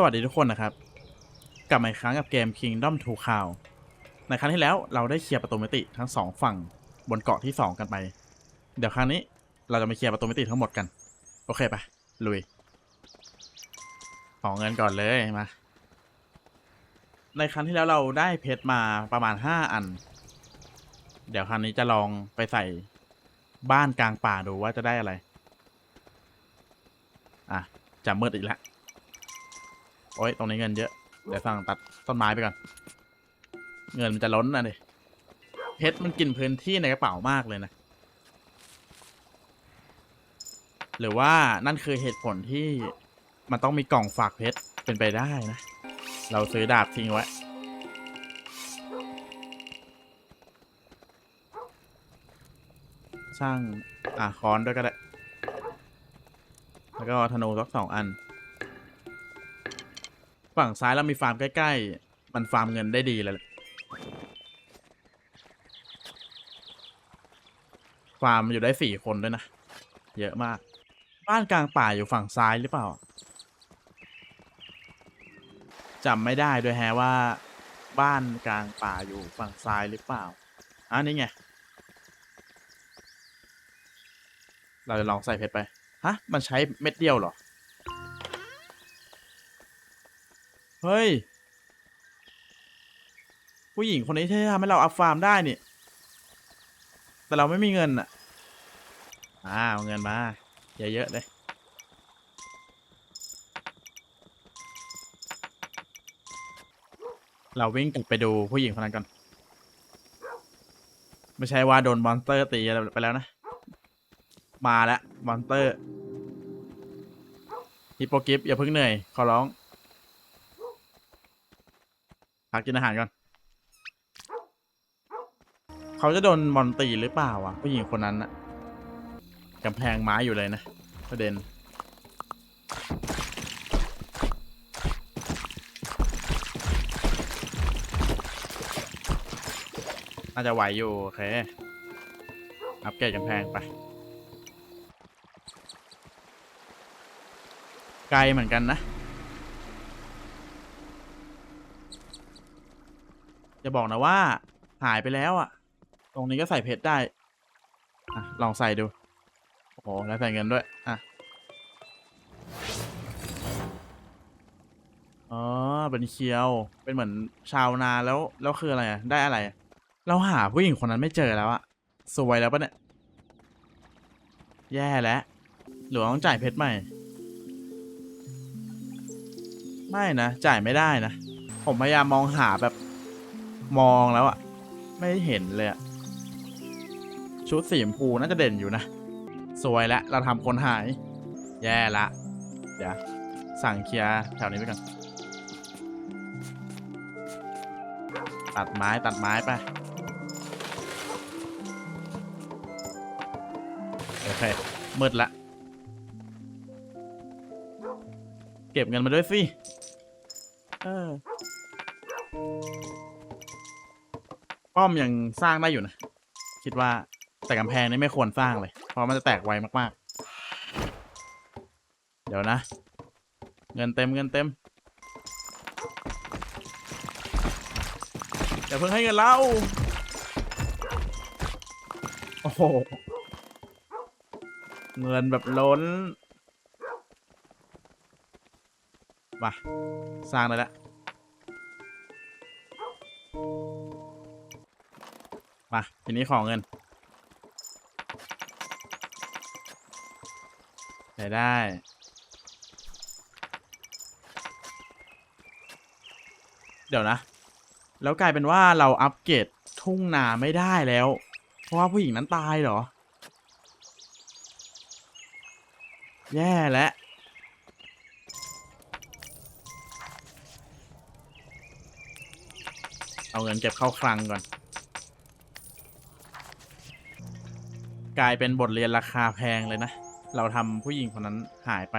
สวัสดีทุกคนนะครับ กลับมาอีกครั้งกับเกม Kingdom Two Crown ในครั้งที่แล้วเราได้เคลียร์ประตูมิติทั้งสองฝั่งบนเกาะที่2กันไป เดี๋ยวครั้งนี้เราจะมาเคลียร์ประตูมิติทั้งหมดกัน โอเคปะลุยของเงินก่อนเลยมา ในครั้งที่แล้วเราได้เพชรมาประมาณ5อัน เดี๋ยวครั้งนี้จะลองไปใส่บ้านกลางป่าดูว่าจะได้อะไร อะจะมืดอีกแล้ว โอ้ยตรงนี้เงินเยอะเดี๋ยวสั่งตัดต้นไม้ไปก่อน เงินมันจะล้นนะดิเพชรมันกินพื้นที่ในกระเป๋ามากเลยนะ หรือว่านั่นคือเหตุผลที่มันต้องมีกล่องฝากเพชรเป็นไปได้นะ เราซื้อดาบทิ้งไว้สร้างอะคอนด้วยก็ได้ แล้วก็ธนูสักสองอัน ฝั่งซ้ายเรามีฟาร์มใกล้ ๆ มันฟาร์มเงินได้ดีเลยฟาร์มอยู่ได้สี่คนด้วยนะ เยอะมาก บ้านกลางป่าอยู่ฝั่งซ้ายหรือเปล่าจำไม่ได้ด้วยแฮะว่า บ้านกลางป่าอยู่ฝั่งซ้ายหรือเปล่าอะนี่ไง เราจะลองใส่เพชรไป ฮะ มันใช้เม็ดเดียวเหรอ เฮ้ย ผู้หญิงคนนี้ที่ทำให้เราอัพฟาร์มได้นี่ แต่เราไม่มีเงินอะอ่าเอาเงินมาเยอะๆเลยเราวิ่งกลับไปดูผู้หญิงคนนั้นก่อน ไม่ใช่ว่าโดนมอนสเตอร์ตีไปแล้วนะ มาแล้วมอนสเตอร์ฮิปโปกิฟอย่าเพิ่งเหนื่อย ขอร้อง พักกินอาหารก่อน เขาจะโดนมอนตีหรือเปล่าวะผู้หญิงคนนั้นนะกำแพงไม้อยู่เลยนะ ประเด็น น่าจะไหวอยู่ โอเค อัปเกรดกำแพงไป ไกลเหมือนกันนะ จะบอกนะว่า หายไปแล้วอะ่ะ ตรงนี้ก็ใส่เพชรได้ อะ ลองใส่ดู โอ้โห แล้วใส่เงินด้วย อะ อ๋อ เป็นเคียว เป็นเหมือนชาวนาแล้ว แล้วคืออะไรอะได้อะไร เราหาผู้หญิงคนนั้นไม่เจอแล้วอะสวยแล้วปะเนี่ย แย่แล้วหรือว่าต้องจ่ายเพชรใหม่ ไม่นะ จ่ายไม่ได้นะ ผมพยายามมองหาแบบ มองแล้วอะไม่เห็นเลยอะชุดสีชมพูน่าจะเด่นอยู่นะ สวยแล้วเราทำคนหาย แย่ละ เดี๋ยว สั่งเคลียร์แถวนี้ไปก่อน ตัดไม้ตัดไม้ไป โอเคมืดละ เก็บเงินมาด้วยสิ เออ ป้อมยังสร้างได้อยู่นะ คิดว่าแต่กำแพงนี่ไม่ควรสร้างเลย เพราะมันจะแตกไวมากๆ เดี๋ยวนะ เงินเต็มเงินเต็มอย่าเพิ่งให้เงินเราโอ้โห เงินแบบล้นมาสร้างได้แล้ว มาทีนี้ของเงินได้ได้เดี๋ยวนะ แล้วกลายเป็นว่าเราอัปเกรดทุ่งนาไม่ได้แล้ว เพราะว่าผู้หญิงนั้นตายเหรอ แย่แล้วเอาเงินเก็บเข้าคลังก่อน กลายเป็นบทเรียนราคาแพงเลยนะ เราทำผู้หญิงคนนั้นหายไป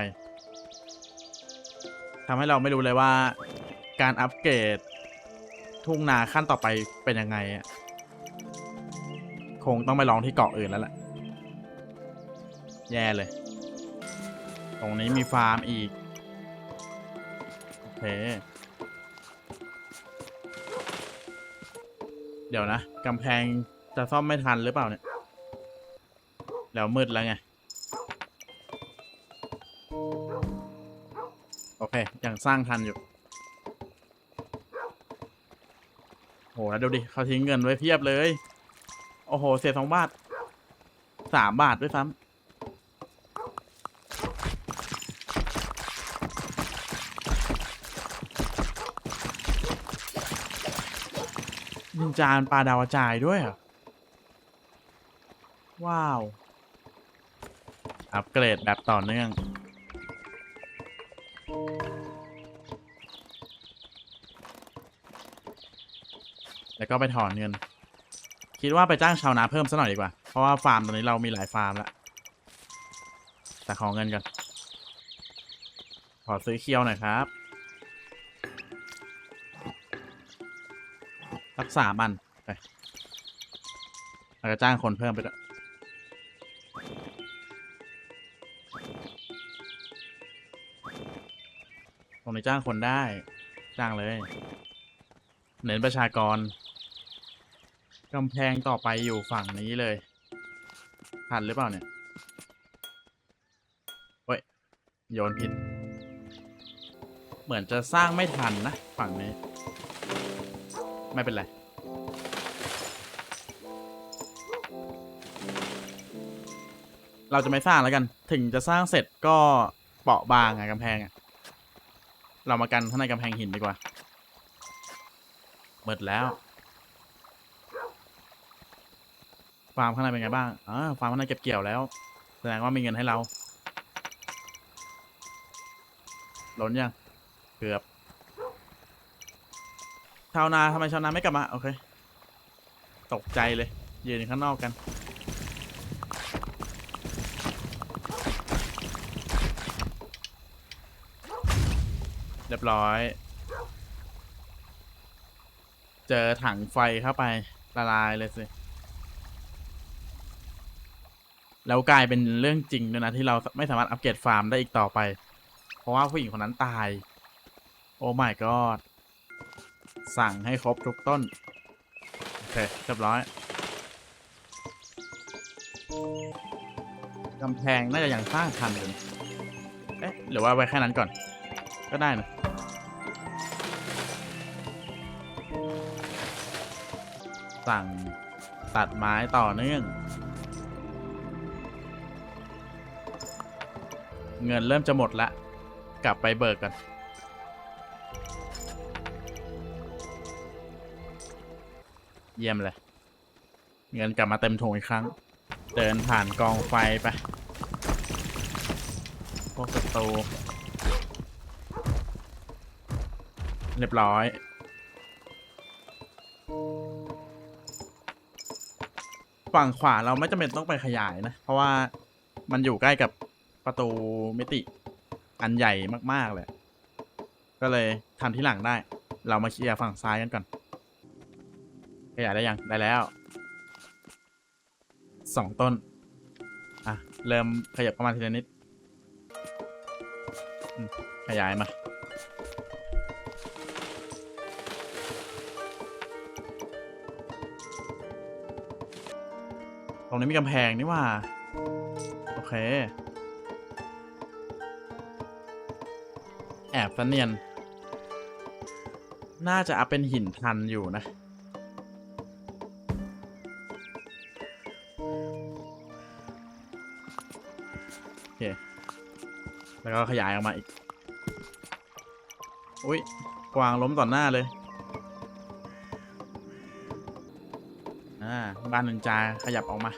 ทำให้เราไม่รู้เลยว่า การอัปเกรด ทุ่งนาขั้นต่อไปเป็นยังไงอะคงต้องไปลองที่เกาะอื่นแล้วแหละ แย่เลย ตรงนี้มีฟาร์มอีก โอเคเคเดี๋ยวนะกำแพงจะซ่อมไม่ทันหรือเปล่าเนี่ย แล้วมืดแล้วไง โอเค ยังสร้างทันอยู่ โห แล้วดูดิ เขาทิ้งเงินไว้เพียบเลย โอ้โห เสียสองบาท สามบาทด้วยซ้ำนินจานปลาดาวกระจายด้วยเหรอว้าว อัปเกรดแบบต่อเนื่อง แล้วก็ไปถอนเงิน คิดว่าไปจ้างชาวนาเพิ่มซะหน่อยดีกว่า เพราะว่าฟาร์มตอนนี้เรามีหลายฟาร์มแล้วแต่ขอเงินกัน ขอซื้อเคียวหน่อยครับสักสามันไปแล้วก็จ้างคนเพิ่มไปด้วย ตรงนี้จ้างคนได้ จ้างเลย เน้นประชากรกำแพงต่อไปอยู่ฝั่งนี้เลย ทันหรือเปล่าเนี่ยเฮ้ย โยนผิด เหมือนจะสร้างไม่ทันนะ ฝั่งนี้ ไม่เป็นไรเราจะไม่สร้างแล้วกัน ถึงจะสร้างเสร็จก็เปราะบางอะกำแพงอะ เรามากันข้างในกำแพงหินดีกว่าหมดแล้ว ฟาร์มข้างในเป็นไงบ้างอ่าฟาร์มข้างในเก็บเกี่ยวแล้ว แสดงว่ามีเงินให้เรา ล้นยัง เกือบ ชาวนาทำไมชาวนาไม่กลับมา โอเค ตกใจเลย ยืนข้างนอกกัน ยบร้อย เจอถังไฟเข้าไปละลายเลยสิ แล้วกลายเป็นเรื่องจริงด้วยนะที่เราไม่สามารถอัปเกรดฟาร์มได้อีกต่อไป เพราะว่าผู้หญิงคนนั้นตาย โอ้ my god สั่งให้ครบทุกต้น โอเค เรียบร้อยกำแพงน่าจะยังสร้างทันอยู่เอ๊ะ หรือว่าไว้แค่นั้นก่อน ก็ได้นะ สั่งตัดไม้ต่อเนื่อง เงินเริ่มจะหมดละ กลับไปเบิกกันเยี่ยมเลย เงินกลับมาเต็มถุงอีกครั้ง เดินผ่านกองไฟไป พวกศัตรูเรียบร้อย ฝั่งขวาเราไม่จำเป็นต้องไปขยายนะ เพราะว่ามันอยู่ใกล้กับประตูมิติอันใหญ่มากๆเลย ก็เลยทำที่หลังได้ เรามาเคลียร์ฝั่งซ้ายกันก่อน ขยายได้ยัง ได้แล้วสองต้น อะ เริ่มขยับเข้ามาทีละนิด ขยายมา รงนี้มีกำแพงนี่ว่า โอเค แอบซะเนียน น่าจะอัพเป็นหินทันอยู่นะ โอเค แล้วก็ขยายออกมาอีก อุ้ยกวางล้มต่อหน้าเลยอ่าบ้านนินจาขยับออกมา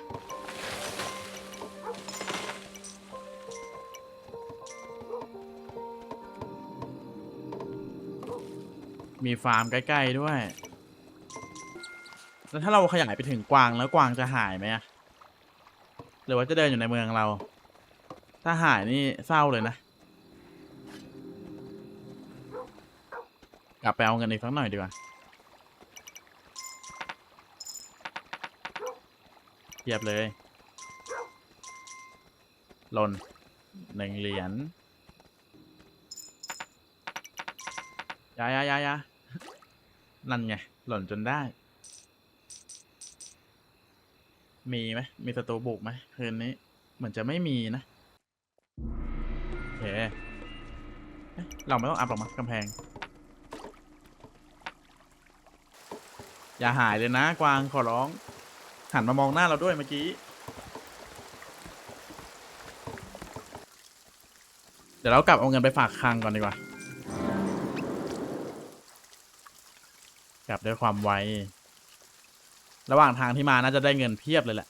มีฟาร์มใกล้ๆด้วย แล้วถ้าเราขยายไปถึงกวางแล้วกวางจะหายไหมอะหรือว่าจะเดินอยู่ในเมืองเรา ถ้าหายนี่เศร้าเลยนะ กลับไปเอาเงินอีกสักหน่อยดีกว่าเทียบเลยหล่นหนึ่งเหรียญยายายายา นั่นไง หล่นจนได้ มีไหมมีศัตรูบุกไหมคืนนี้ เหมือนจะไม่มีนะโอเคเอ๊ะเราไม่ต้องอัพหรอกมั้งกำแพง อย่าหายเลยนะ กวางขอร้อง หันมามองหน้าเราด้วยเมื่อกี้ เดี๋ยวเรากลับเอาเงินไปฝากคลังก่อนดีกว่า กลับด้วยความไว ระหว่างทางที่มาน่าจะได้เงินเพียบเลยแหละ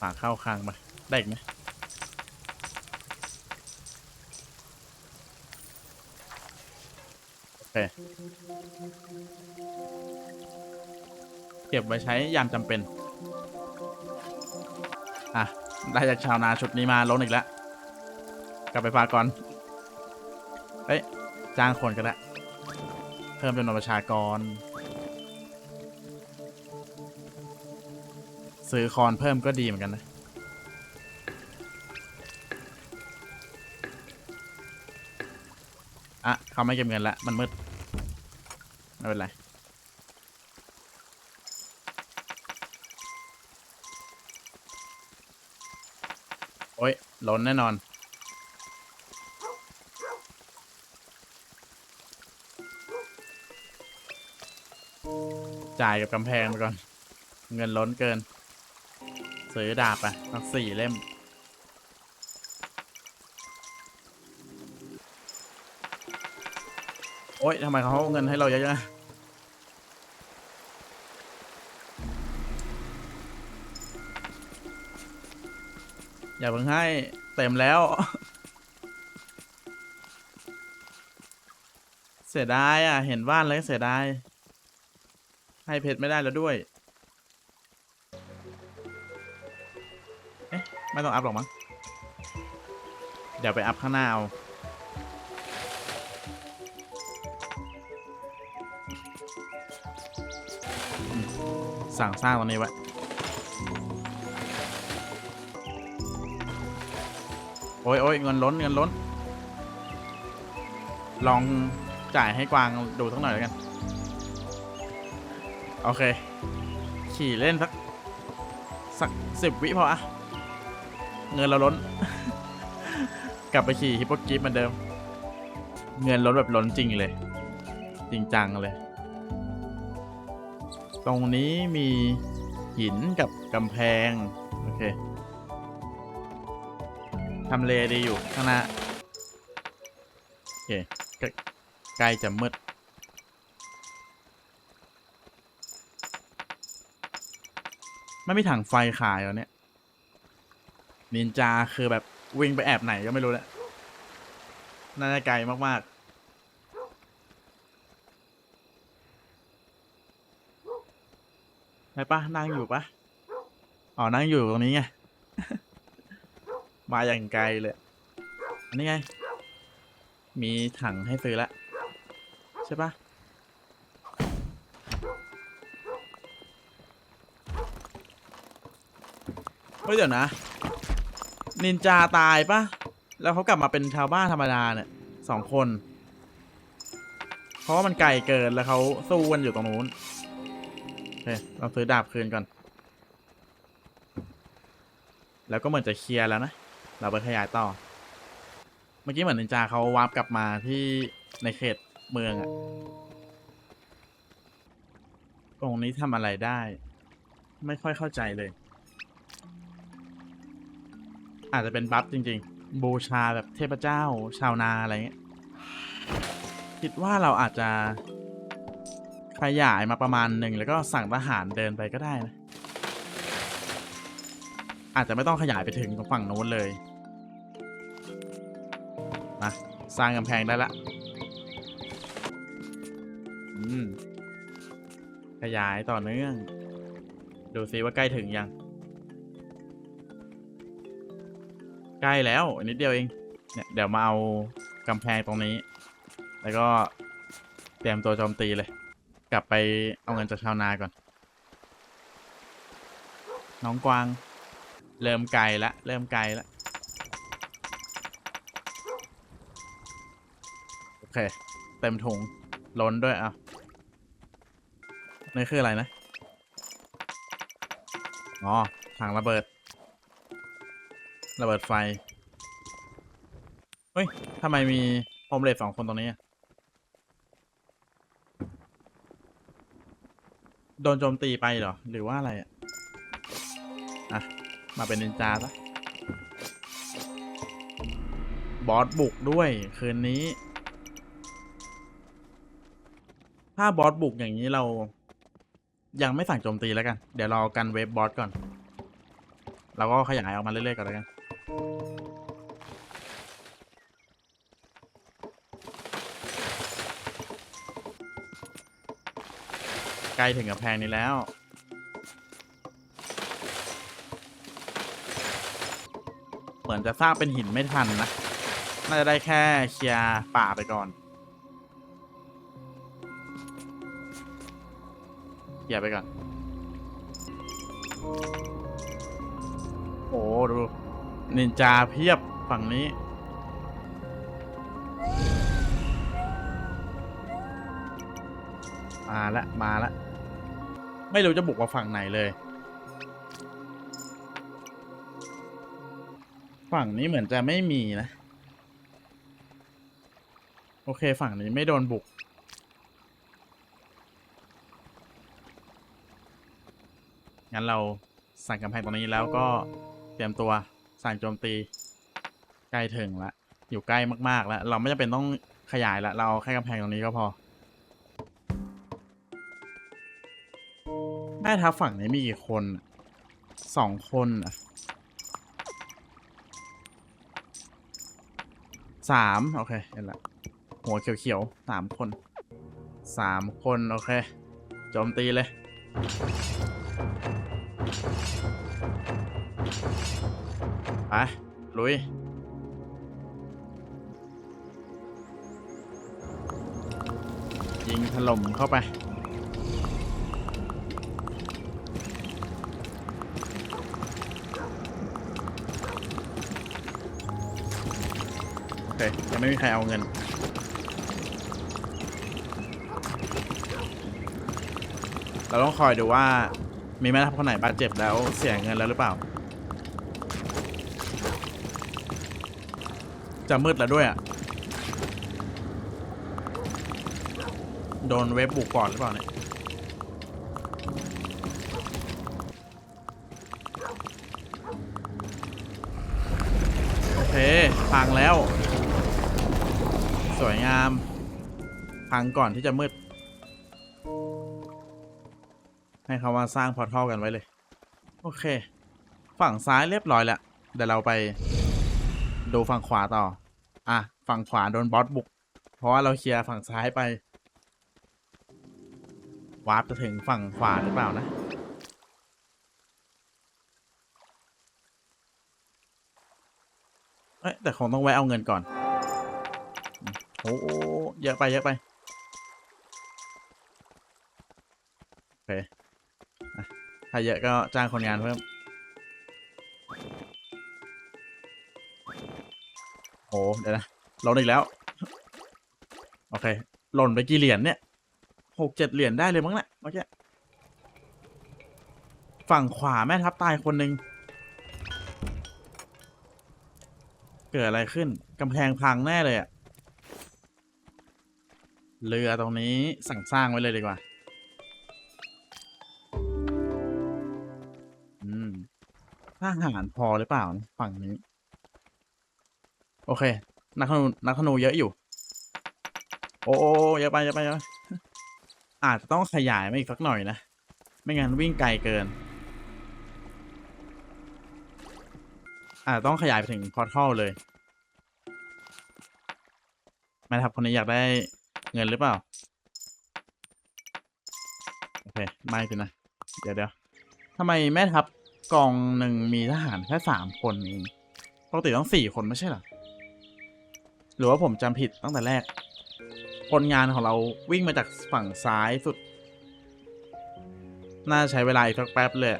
ฝากเข้าคลังมาได้อีกไหมโอเค เก็บไว้ใช้ยามจำเป็น อะ ได้จากชาวนาชุดนี้มาล้นอีกแล้ว กลับไปฝากก่อน เฮ้ย จ้างคนก็ได้เพิ่มจำนวนประชากร ซื้อคอนเพิ่มก็ดีเหมือนกันนะ อะ เขาไม่เก็บเงินละ มันมืด ไม่เป็นไร โอ้ย ล้นแน่นอน จ่ายกับกำแพงไปก่อน เงินล้นเกิน ซื้อดาบไปสักสี่เล่ม โอ๊ยทำไมเขาเอาเงินให้เราเยอะจัง อย่าเพิ่งให้เต็มแล้ว เสียดายอะ เห็นบ้านแล้วเสียดาย ให้เพชรไม่ได้แล้วด้วย เอ๊ะ ไม่ต้องอัพหรอกมั้ง เดี๋ยวไปอัพข้างหน้าเอาสั่งสร้างตรงนี้ไว้ โอ้ยโอ้ยเงินล้นเงินล้น ลองจ่ายให้กวางดูสักหน่อยแล้วกัน โอเค ขี่เล่นสัก สักสิบวิพออะเงินเราล้น กลับไปขี่ฮิปโปกิฟเหมือนเดิม เงินล้นแบบล้นจริงเลย จริงจังเลย ตรงนี้มีหินกับกำแพง โอเค ทำเลดีอยู่ข้างหน้าโอเคใกล้จะมืดไม่มีถังไฟขายเหรอเนี่ยนินจาคือแบบวิ่งไปแอบไหนก็ไม่รู้แหละน่าจะไกลมาก ๆไปปะนั่งอยู่ปะอ๋อ นั่งอยู่ตรงนี้ไง มาอย่างไกลเลยอันนี้ไง มีถังให้ซื้อแล้วใช่ปะเฮ้ยเดี๋ยวนะ นินจาตายปะแล้วเขากลับมาเป็นชาวบ้านธรรมดาเนี่ยสองคน เพราะว่ามันไกลเกินแล้วเขาสู้กันอยู่ตรงนู้นโอเคเราซื้อดาบคืนก่อน แล้วก็เหมือนจะเคลียร์แล้วนะ เราไปขยายต่อ เมื่อกี้เหมือนนินจาเขาวาร์ปกลับมาที่ในเขตเมืองอะตรงนี้ทำอะไรได้ ไม่ค่อยเข้าใจเลย อาจจะเป็นบัฟจริง ๆ บูชาแบบเทพเจ้า ชาวนาอะไรเงี้ยคิดว่าเราอาจจะขยายมาประมาณหนึ่งแล้วก็สั่งทหารเดินไปก็ได้นะอาจจะไม่ต้องขยายไปถึงตรงฝั่งโน้นเลย สร้างกำแพงได้ละอืมขยายต่อเนื่อง ดูซิว่าใกล้ถึงยัง ใกล้แล้วอีกนิดเดียวเอง เนี่ยเดี๋ยวมาเอากำแพงตรงนี้ แล้วก็เตรียมตัวโจมตีเลย กลับไปเอาเงินจากชาวนาก่อน น้องกวาง เริ่มไกลละ เริ่มไกลละโอ เค เต็มถุงล้นด้วยอะนี่คืออะไรนะ อ๋อถังระเบิด ระเบิดไฟ เฮ้ยทำไมมีโฮมเลสสองคนตรงนี้ โดนโจมตีไปเหรอ หรือว่าอะไรอะ อะ มาเป็นนินจาซะบอสบุกด้วยคืนนี้ ถ้าบอสบุกอย่างนี้เรา ยังไม่สั่งโจมตีแล้วกัน เดี๋ยวเรากันเวฟบอสก่อน เราก็ขยายออกมาเรื่อยๆก่อนแล้วกันใกล้ถึงกับแพงนี้แล้วเหมือนจะสร้างเป็นหินไม่ทันนะ น่าจะได้แค่เคลียร์ป่าไปก่อน ลียร์ไปก่อน โอ้ดูนินจาเพียบฝั่งนี้ มาละมาละ ไม่รู้จะบุกมาฝั่งไหนเลย ฝั่งนี้เหมือนจะไม่มีนะ โอเคฝั่งนี้ไม่โดนบุก งั้นเราสั่งกำแพงตรงนี้แล้วก็เตรียมตัวสั่งโจมตี ใกล้ถึงละ อยู่ใกล้มากๆ แล้ว เราไม่จำเป็นต้องขยายละ เราแค่กำแพงตรงนี้ก็พอแม่ทัพฝั่งนี้มีกี่คนสองคนอะสามโอเคเห็นละ หัวเขียวๆสามคนสามคน โอเคโจมตีเลย ไปลุย ยิงถล่มเข้าไป โอเค ยังไม่มีใครเอาเงินเราต้องคอยดูว่ามีแม่ทัพคนไหนบาดเจ็บแล้วเสียเงินแล้วหรือเปล่า จะมืดแล้วด้วยอะโดนเว็บบุกก่อนหรือเปล่าเนี่ยโอเคพังแล้ว สวยงามพังก่อนที่จะมืด ให้เขามาสร้างพอร์ทัลกันไว้เลย โอเค ฝั่งซ้ายเรียบร้อยแล้วเดี๋ยวเราไป ดูฝั่งขวาต่อ อะ ฝั่งขวาโดนบอสบุก เพราะว่าเราเคลียร์ฝั่งซ้ายไป วาร์ปจะถึงฝั่งขวาหรือเปล่านะ เอ้ยแต่คงต้องแวะเอาเงินก่อน โอ้โหเยอะไปเยอะไปโอเคถ้าเยอะก็จ้างคนงานเพิ่ม โอ้เดี๋ยวนะหล่นอีกแล้ว โอเค หล่นไปกี่เหรียญเนี่ยหกเจ็ดเหรียญได้เลยมั้งเนะเมื่อกี้ฝั่งขวาแม่ทัพตายคนหนึ่งเกิดอะไรขึ้นกำแพงพังแน่เลยอะเรือตรงนี้สั่งสร้างไว้เลยดีกว่า อืมทหารพอหรือเปล่าฝั่งนี้ โอเค นักธนูนักธนูเยอะอยู่ โอ้โอเยอะไปเยอะไปเยอะไปอาจจะต้องขยายมาอีกสักหน่อยนะ ไม่งั้นวิ่งไกลเกิน อาจจะต้องขยายไปถึงพอร์ทัลเลยแม่ทัพคนนี้อยากได้เงินหรือเปล่า โอเค ไม่สินะ เดี๋ยวเดี๋ยวทำไมแม่ทัพกองหนึ่งมีทหารแค่สามคนเองปกติต้องสี่คนไม่ใช่หรอ หรือว่าผมจำผิดตั้งแต่แรก คนงานของเราวิ่งมาจากฝั่งซ้ายสุด น่าใช้เวลาอีกสักแป๊บเลย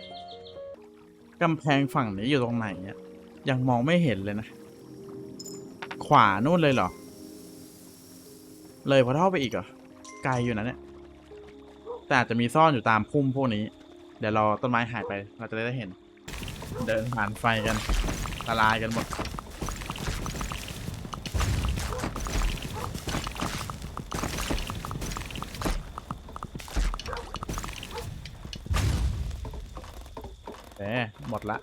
กำแพงฝั่งนี้อยู่ตรงไหนเนี่ยยังมองไม่เห็นเลยนะ ขวานู่นเลยเหรอ เลยพอเท่าไปอีกเหรอ ไกลอยู่นะเนี่ย แต่อาจจะมีซ่อนอยู่ตามพุ่มพวกนี้ เดี๋ยวรอต้นไม้หายไป เราจะได้เห็น เดินผ่านไฟกันละลายกันหมด แหมหม ดละ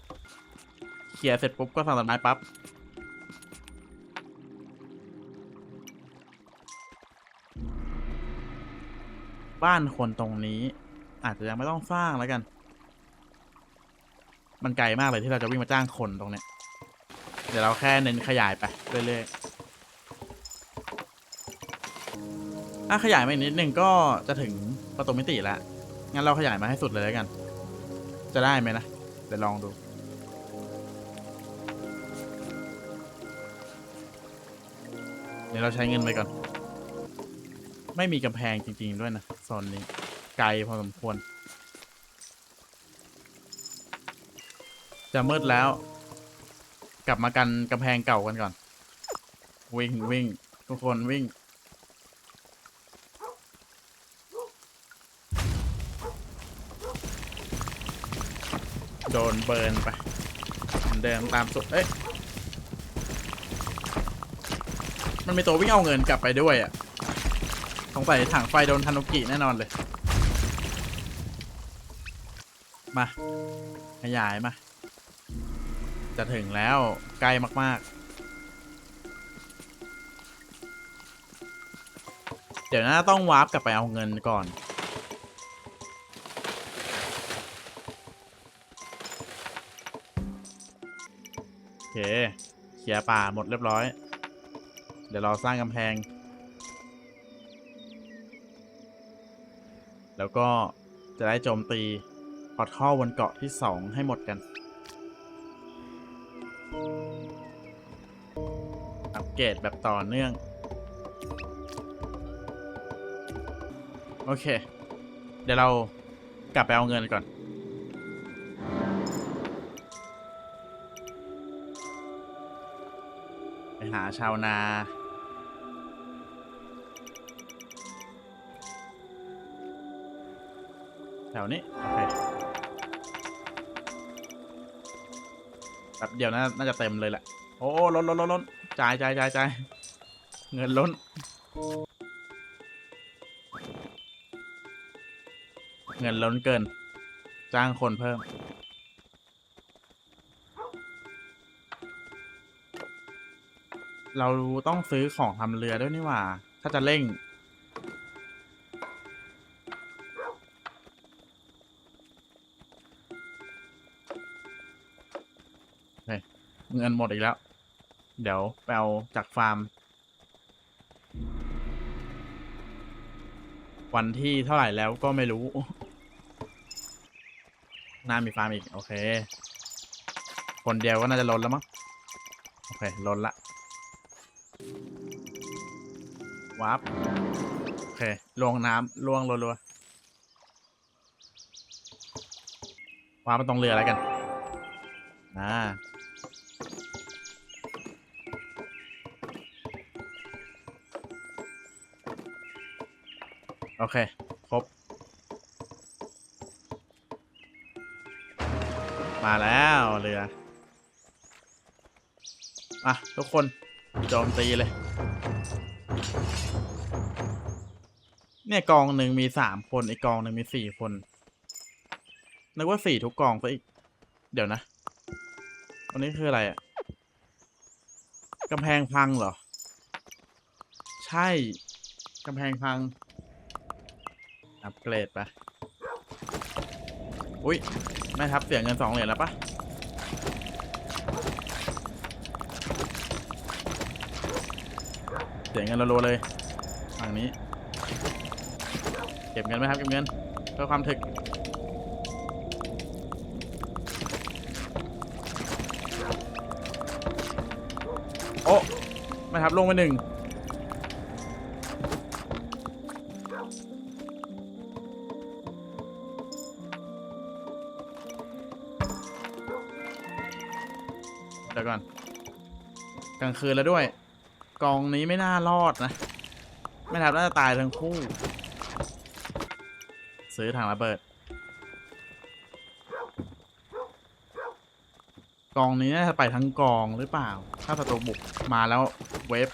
เคลียร์เสร็จปุ๊บก็สั่งต้นไม้ปั๊บบ้านคนตรงนี้ อาจจะยังไม่ต้องสร้างแล้วกัน มันไกลมากเลยที่เราจะวิ่งมาจ้างคนตรงเนี้ย เดี๋ยวเราแค่เน้นขยายไปเรื่อยๆถ้าขยายมาอีกนิดนึงก็จะถึงประตูมิติแล้ว งั้นเราขยายมาให้สุดเลยแล้วกัน จะได้ไหมนะ เดี๋ยวลองดู เดี๋ยวเราใช้เงินไปก่อน ไม่มีกำแพงจริง ๆ ด้วยนะโซนนี้ ไกลพอสมควร จะมืดแล้ว กลับมากันกำแพงเก่ากันก่อน วิ่งวิ่งทุกคนวิ่ง ดนเบิร์นไปเหมือนเดิมตามสุดเอ้ยมันมีตัววิ่งเอาเงินกลับไปด้วยอะสงสัยถังไฟโดนทานุกิแน่นอนเลย มา ขยายมา จะถึงแล้วใกล้มาก ๆ เดี๋ยวน่าต้องวาร์ปกลับไปเอาเงินก่อน เคเคลียร์ป่าหมดเรียบร้อย เดี๋ยวเราสร้างกำแพง แล้วก็จะได้โจมตีพอร์ทัลบนเกาะที่สองให้หมดกัน อัปเกรดแบบต่อเนื่อง โอเค เดี๋ยวเรากลับไปเอาเงินก่อน ชาวนา แถวนี้ โอเคแบบเดียวน่าน่าจะเต็มเลยแหละ โอ้ล้นล้นล้นล้นจ่ายจ่ายจ่ายจ่ายเงินล้น เงินล้นเกิน จ้างคนเพิ่ม เราต้องซื้อของทำเรือด้วยนี่หว่า ถ้าจะเร่งเงินหมดอีกแล้ว เดี๋ยวไปเอาจากฟาร์ม วันที่เท่าไหร่แล้วก็ไม่รู้น่ามีฟาร์มอีก โอเค คนเดียวก็น่าจะล้นแล้วมั้ง โอเคล้นละ วาร์ปโอเคลวงน้ำลวงรัวๆวาร์ปมันตรงเรืออะไรกันอ่าโอเค ครบ มาแล้วเรืออะทุกคนโจมตีเลย เนี่ยกองหนึ่งมีสามคนอีกกองหนึ่งมีสี่คนนึกว่าสี่ทุกกองซะอีก เดี๋ยวนะอันนี้คืออะไรอะกำแพงพังเหรอ ใช่กำแพงพัง อัปเกรดไปอุ้ยแม่ทับเสียเงินสองเหรียญแล้วปะเสียเงินรัวๆเลยฝั่งนี้ ก็บเงินไหมครับเก็บเงินเพื่อความถึกโอ้แม่ทับลงไปหนึ่งเดี๋ยวก่อน กลางคืนแล้วด้วย กองนี้ไม่น่ารอดนะ ไม่ทับน่าจะตายทั้งคู่ ซื้อถังระเบิด กองนี้น่าจะไปทั้งกองหรือเปล่า ถ้าศัตรูบุกมาแล้วเวฟ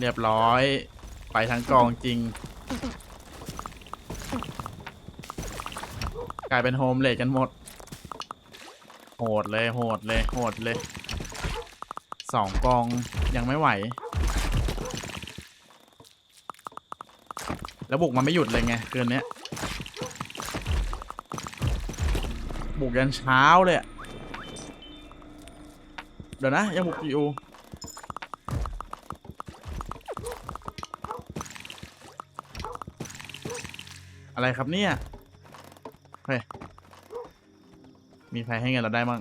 เรียบร้อย ไปทั้งกองจริง กลายเป็นโฮมเลดกันหมด โหดเลย โหดเลย โหดเลย สองกองยังไม่ไหว แล้วบุกมันไม่หยุดเลยไงคืนเนี้ยบุกยันเช้าเลยเดี๋ยวนะ ยังบุกอยู่อะไรครับเนี่ยเฮ้ยมีใครให้เงินเราได้บ้าง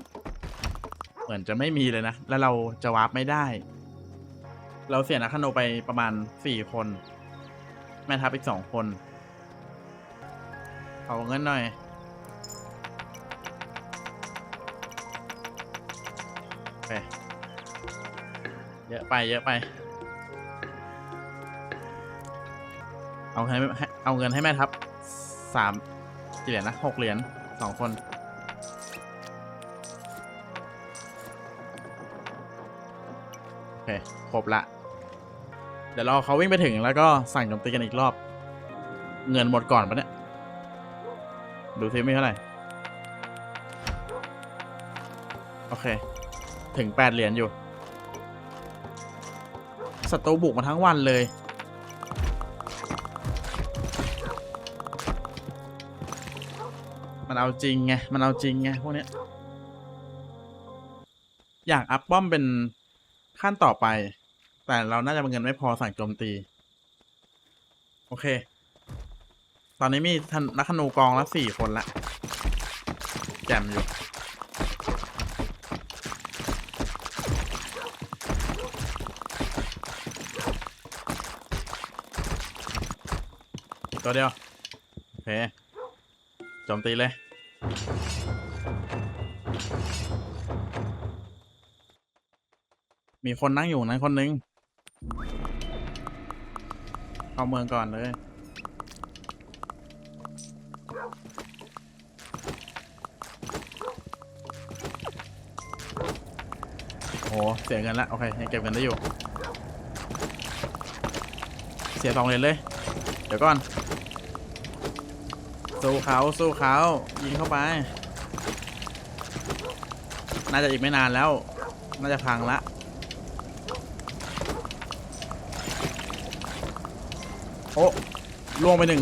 เหมือนจะไม่มีเลยนะ แล้วเราจะวาร์ปไม่ได้ เราเสียนักขโนไปประมาณสี่คน แม่ทัพอีกสองคน เอาเงินหน่อยโอเยอะไปเยอะไป เอาให้ให้เอาเงินให้แม่ทัพสามกี่เหรียญนะหกเหรียญสองคนโอเค ครบละ เดี๋ยวรอเขาวิ่งไปถึงแล้วก็สั่งโจมตีกันอีกรอบ เงินหมดก่อนปะเนี่ย ดูซิมีเท่าไหร่ โอเค ถึงแปดเหรียญอยู่ ศัตรูบุกมาทั้งวันเลย มันเอาจริงไง มันเอาจริงไงพวกเนี้ย อยากอัพป้อมเป็นขั้นต่อไป แต่เราน่าจะมีเงินไม่พอสั่งโจมตี โอเค ตอนนี้มีนักขนูกองละสี่คนละ แจมอยู่ ตัวเดียว โอเคโจมตีเลยมีคนนั่งอยู่นั้นคนนึง เข้าเมืองก่อนเลย โอ้เสียเงินละ โอเค ยังเก็บเงินได้อยู่ เสียสองเหรียญเลย เดี๋ยวก่อน สู้เขาสู้เขายิงเข้าไป น่าจะอีกไม่นานแล้ว น่าจะพังละ โอ้ล่วงไปหนึ่ง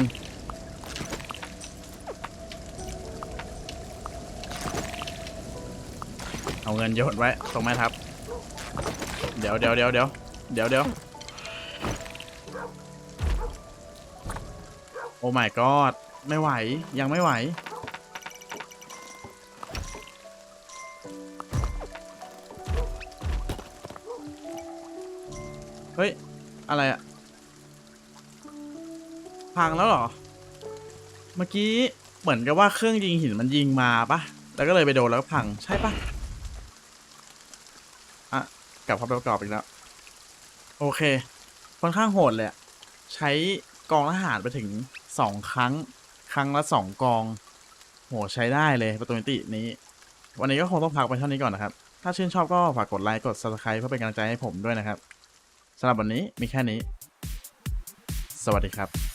เอาเงินโยนไว้ตรงแม่ทับ เดี๋ยวเดี๋ยวเดี๋ยวเดี๋ยวเดี๋ยวเดี๋ยวโอ้ my god ไม่ไหวยังไม่ไหว เฮ้ย อะไรอะ พังแล้วเหรอ เมื่อกี้เหมือนกับว่าเครื่องยิงหินมันยิงมาปะแล้วก็เลยไปโดนแล้วก็พังใช่ปะอะกลับเข้าไปประกอบอีกแล้ว โอเค ค่อนข้างโหดเลยใช้กองทหารไปถึงสองครั้ง ครั้งละสองกอง โหใช้ได้เลยประตูมิตินี้ วันนี้ก็คงต้องพักไปเท่านี้ก่อนนะครับ ถ้าชื่นชอบก็ฝากกดไลค์กด subscribe เพื่อเป็นกำลังใจให้ผมด้วยนะครับสำหรับวันนี้มีแค่นี้ สวัสดีครับ